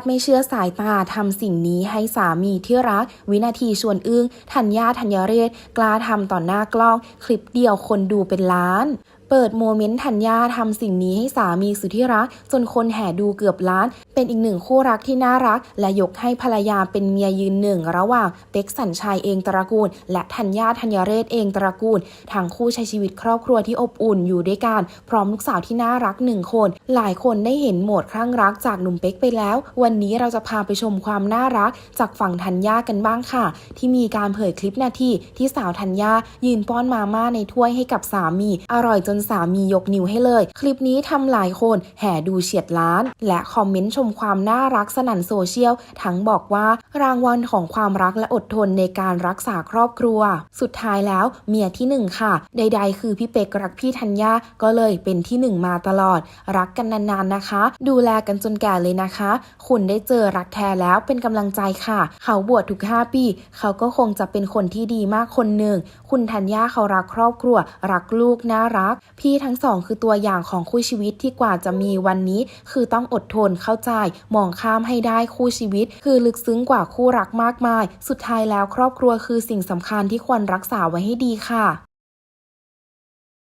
บไม่เชื่อสายตาทำสิ่งนี้ให้สามีที่รัก วินาทีชวนอึ้งธัญญาธัญเรศ กล้าทำต่อหน้ากล้อง คลิปเดียวคนดูเป็นล้าน เปิดโมเมนต์ธัญญาทำสิ่งนี้ให้สามีสุดที่รัก จนคนแห่ดูเกือบล้าน เป็นอีกหนึ่งคู่รักที่น่ารัก และยกให้ภรรยาเป็นเมียยืนหนึ่ง ระหว่างเป็กสัญชัยเองตระกูล และธัญญาธัญเรศเองตระกูลทั้งคู่ใช้ชีวิตครอบครัวที่อบอุ่นอยู่ด้วยกัน พร้อมลูกสาวที่น่ารักหนึ่งคน หลายคนได้เห็นโหมดคลั่งรักจากหนุ่มเป็กไปแล้ว วันนี้เราจะพาไปชมความน่ารัก จากฝั่งธัญญากันบ้างค่ะ ที่มีการเผยคลิปนาทีที่สาวธัญญายืนป้อนมาม่าในถ้วยให้กับสามี อร่อยจนสามียกนิ้วให้เลย คลิปนี้ทำหลายคนแห่ดูเฉียดล้าน และคอมเมนต์ชมความน่ารักสนั่นโซเชียล ทั้งบอกว่า รางวัลของความรักและอดทนในการรักษาครอบครัว สุดท้ายแล้วเมียที่หนึ่งค่ะ ใด ๆ คือพี่เป็กรักพี่ธัญญาก็เลยเป็นที่หนึ่งมาตลอด รักกันนานๆนะคะ ดูแลกันจนแก่เลยนะคะ คุณได้เจอรักแท้แล้วเป็นกำลังใจค่ะ เขาบวชทุก 5 ปี เขาก็คงจะเป็นคนที่ดีมากคนหนึ่ง คุณธัญญาเขารักครอบครัว รักลูกน่ารัก พี่ทั้งสองคือตัวอย่างของคู่ชีวิตที่กว่าจะมีวันนี้ คือต้องอดทนเข้าใจ มองข้ามให้ได้คู่ชีวิต คือลึกซึ้งกว่าคู่รักมากมาย สุดท้ายแล้วครอบครัวคือสิ่งสำคัญที่ควรรักษาไว้ให้ดีค่ะ